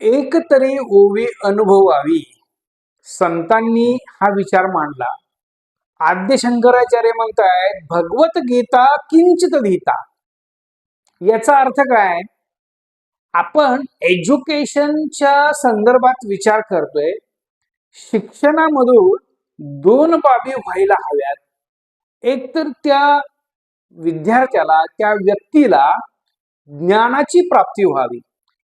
एक तरी ओवी अनुभवावी. संतांनी हा विचार मांडला. आद्य शंकराचार्य म्हणतायत भगवत गीता किंचित गीता याचा अर्थ काय? आपण एज्युकेशनच्या संदर्भात विचार करतोय. शिक्षणामधून दोन बाबी व्हायला हव्यात. एक तर त्या विद्यार्थ्याला त्या व्यक्तीला ज्ञानाची प्राप्ती व्हावी.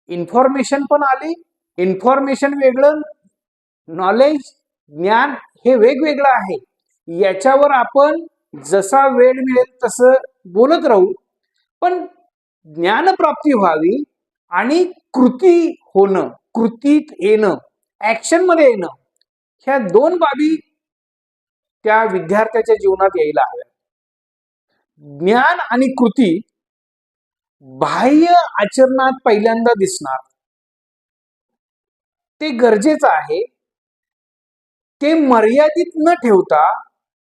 इन्फॉर्मेशन पण आली. इन्फॉर्मेशन वेगळं नॉलेज ज्ञान हे वेगवेगळं आहे. याच्यावर आपण जसा वेळ मिळेल तसं बोलत राहू. पण ज्ञानप्राप्ती व्हावी आणि कृती होणं कृतीत येणं ऍक्शनमध्ये येणं ह्या दोन बाबी त्या विद्यार्थ्याच्या जीवनात यायला हव्या ज्ञान आणि कृती बाह्य आचरणात पहिल्यांदा दिसणार. ते गरजेचं आहे. ते मर्यादित न ठेवता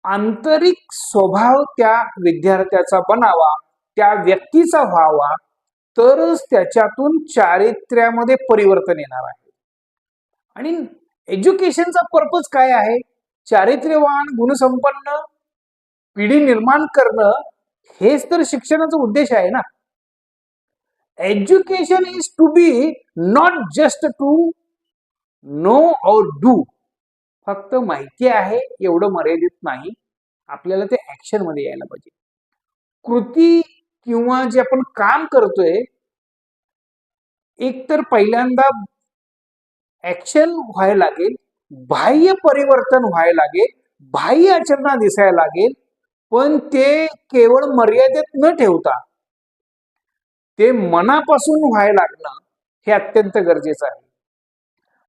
आंतरिक स्वभाव त्या विद्यार्थ्याचा बनावा त्या व्यक्तीचा व्हावा तरच त्याच्यातून चारित्र्यामध्ये परिवर्तन येणार आहे. आणि एज्युकेशनचा पर्पज काय आहे? चारित्र्यवान गुणसंपन्न पिढी निर्माण करणं हेच तर शिक्षणाचा उद्देश आहे ना. Education is to be not just to know or do फक्त माहिती आहे एवढं मर्यादित नाही. आपल्याला ते ऍक्शनमध्ये यायला पाहिजे. कृती किंवा जे आपण काम करतोय एक तर पहिल्यांदा ऍक्शन व्हायला लागेल बाह्य परिवर्तन व्हायला लागेल बाह्य आचरणा दिसायला लागेल पण ते केवळ मर्यादेत न ठेवता ते मनापासून व्हायला लागणं हे अत्यंत गरजेचं आहे.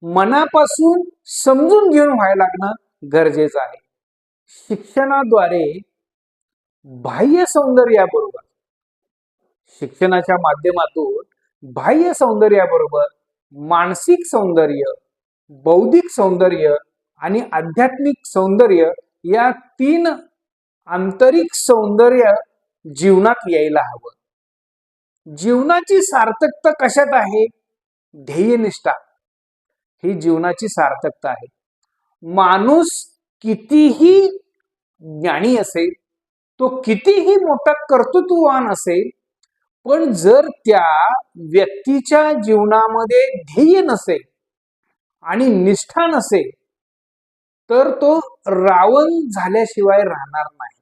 मनापासून समजून घेऊन व्हायला लागणं गरजेचं आहे. शिक्षणाद्वारे बाह्य सौंदर्याबरोबर शिक्षणाच्या माध्यमातून बाह्य सौंदर्याबरोबर मानसिक सौंदर्य बौद्धिक सौंदर्य आणि आध्यात्मिक सौंदर्य या तीन आंतरिक सौंदर्य जीवनात यायला हवं. जीवनाची सार्थकता कशात आहे? ध्येयनिष्ठा. ही जीवनाची सार्थकता आहे. माणूस कितीही ज्ञानी असेल तो कितीही मोठा कर्तृत्ववान असेल पण जर त्या व्यक्तीच्या जीवनामध्ये ध्येय नसेल आणि निष्ठा नसेल तर तो रावण झाल्याशिवाय राहणार नाही.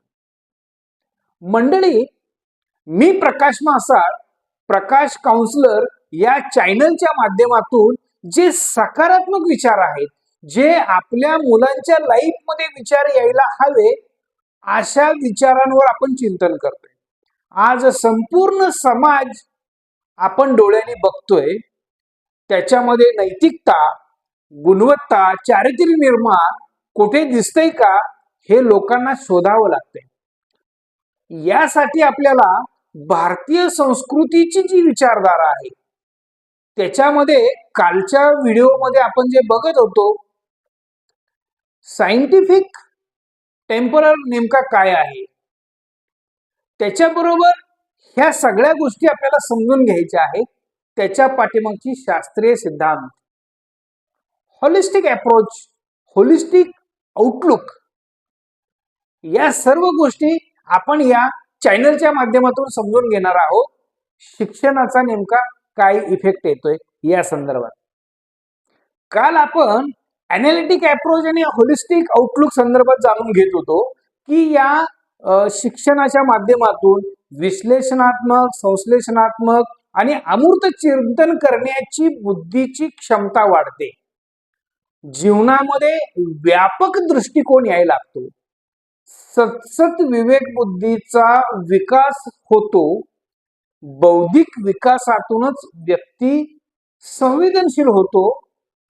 मंडळी मी प्रकाश मासाळ प्रकाश काउन्सलर या चॅनलच्या माध्यमातून जे सकारात्मक विचार आहेत जे आपल्या मुलांच्या लाईफमध्ये विचार यायला हवे अशा विचारांवर आपण चिंतन करतोय. आज संपूर्ण समाज आपण डोळ्याने बघतोय त्याच्यामध्ये नैतिकता गुणवत्ता चारित्र्य निर्माण कुठे दिसतंय का हे लोकांना शोधावं लागतंय. यासाठी आपल्याला भारतीय संस्कृतीची जी विचारधारा आहे त्याच्यामध्ये कालच्या व्हिडिओमध्ये आपण जे बघत होतो सायंटिफिक टेम्परर नेमका काय आहे? त्याच्याबरोबर ह्या सगळ्या गोष्टी आपल्याला समजून घ्यायच्या आहेत त्याच्या पाठीमागची शास्त्रीय सिद्धांत. हॉलिस्टिक अप्रोच होलिस्टिक आउटलुक या सर्व गोष्टी आपण या चॅनलच्या माध्यमातून समजून घेणार आहोत शिक्षणाचा नेमका काय इफेक्ट येतोय या संदर्भात. काल आपण अनालिटिक अप्रोच आणि होलिस्टिक आउटलुक संदर्भात जाणून घेत होतो की या शिक्षणाच्या माध्यमातून विश्लेषणात्मक संश्लेषणात्मक आणि अमूर्त चिंतन करण्याची बुद्धीची क्षमता वाढते. जीवनामध्ये व्यापक दृष्टिकोन यायला लागतो. सतसत विवेक बुद्धीचा विकास होतो. बौद्धिक विकासातूनच व्यक्ती संवेदनशील होतो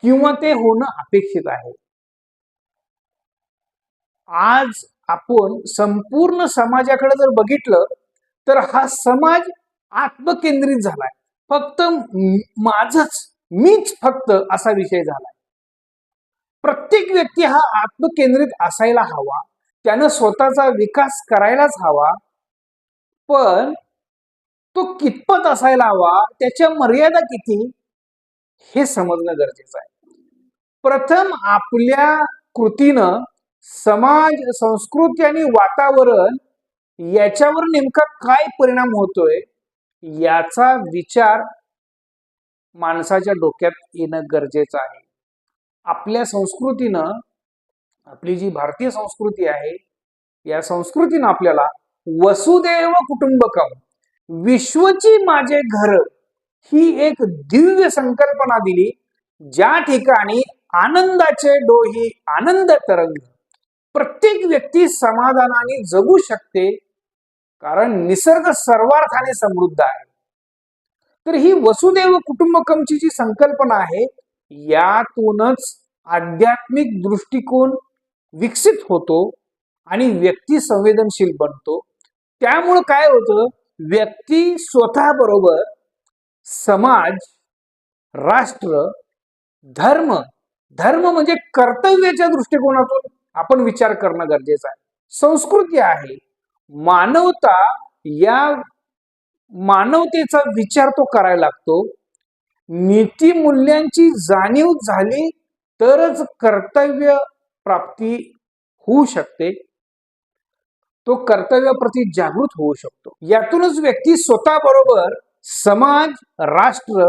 किंवा ते होणं अपेक्षित आहे. आज आपण संपूर्ण समाजाकडे जर बघितलं तर हा समाज आत्मकेंद्रित झालाय. फक्त माझच मीच फक्त असा विषय झालाय. प्रत्येक व्यक्ती हा आत्मकेंद्रित असायला हवा. त्यानं स्वतःचा विकास करायलाच हवा पण तो कितपत असायला हवा त्याच्या मर्यादा किती हे समजणं गरजेचं आहे. प्रथम आपल्या कृतीनं समाज संस्कृती आणि वातावरण याच्यावर नेमका काय परिणाम होतोय याचा विचार माणसाच्या डोक्यात येणं गरजेचं आहे. आपल्या संस्कृतीनं आपली जी भारतीय संस्कृती आहे या संस्कृतीनं आपल्याला वसुदेव कुटुंबकम विश्वची माझे घर ही एक दिव्य संकल्पना दिली ज्या ठिकाणी आनंदाचे डोही आनंद तरंग प्रत्येक व्यक्ती समाधानाने जगू शकते कारण निसर्ग सर्वार्थाने समृद्ध आहे. तर ही वसुदेव कुटुंबकमची जी संकल्पना आहे यातूनच आध्यात्मिक दृष्टिकोन विकसित होतो आणि व्यक्ती संवेदनशील बनतो. त्यामुळं काय होतं? व्यक्ती स्वतः बरोबर समाज राष्ट्र धर्म धर्म म्हणजे कर्तव्याच्या दृष्टिकोनातून आपण विचार करणं गरजेचं आहे. संस्कृती आहे. मानवता या मानवतेचा विचार तो करायला लागतो. नीतिमूल्यांची जाणीव झाली तरच कर्तव्य प्राप्ती होऊ शकते. तो कर्तव्याप्रती जागृत होऊ शकतो. यातूनच व्यक्ती स्वतः बरोबर समाज राष्ट्र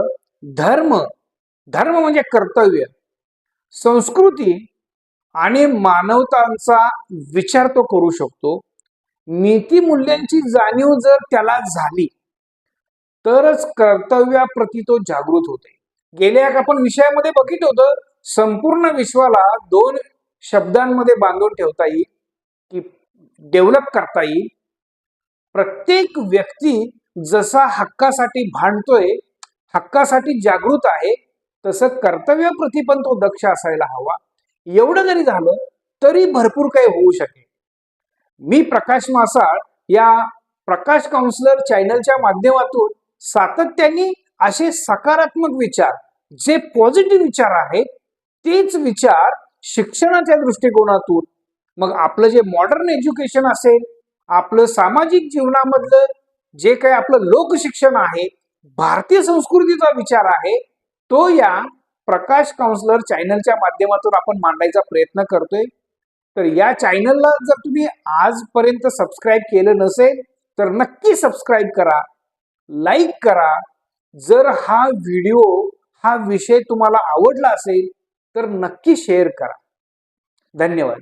धर्म धर्म म्हणजे कर्तव्य संस्कृती आणि मानवतांचा विचार तो करू शकतो. नीतीमूल्यांची जाणीव जर त्याला झाली तरच कर्तव्याप्रती तो जागृत होते. गेल्या आपण विषयामध्ये बघितलं होतं संपूर्ण विश्वाला दोन शब्दांमध्ये बांधून ठेवता येईल की डेव्हलप करता येईल. प्रत्येक व्यक्ती जसा हक्कासाठी भांडतोय हक्कासाठी जागृत आहे तसं कर्तव्य प्रतिपण तो दक्ष असायला हवा. एवढं जरी झालं तरी भरपूर काही होऊ शकेल. मी प्रकाश मासाळ या प्रकाश काउन्सिलर चॅनलच्या माध्यमातून सातत्याने असे सकारात्मक विचार जे पॉझिटिव्ह विचार आहेत तेच विचार शिक्षणाच्या दृष्टिकोनातून मग आपलं जे मॉडर्न एज्युकेशन असेल आपलं सामाजिक जीवनामधलं जे काही आपलं लोकशिक्षण आहे भारतीय संस्कृतीचा विचार आहे तो या प्रकाश काउन्सलर चॅनलच्या माध्यमातून आपण मांडायचा प्रयत्न करतोय. तर या चॅनलला जर तुम्ही आजपर्यंत सबस्क्राईब केलं नसेल तर नक्की सबस्क्राईब करा लाईक करा. जर हा व्हिडिओ हा विषय तुम्हाला आवडला असेल तर नक्की शेअर करा. धन्यवाद.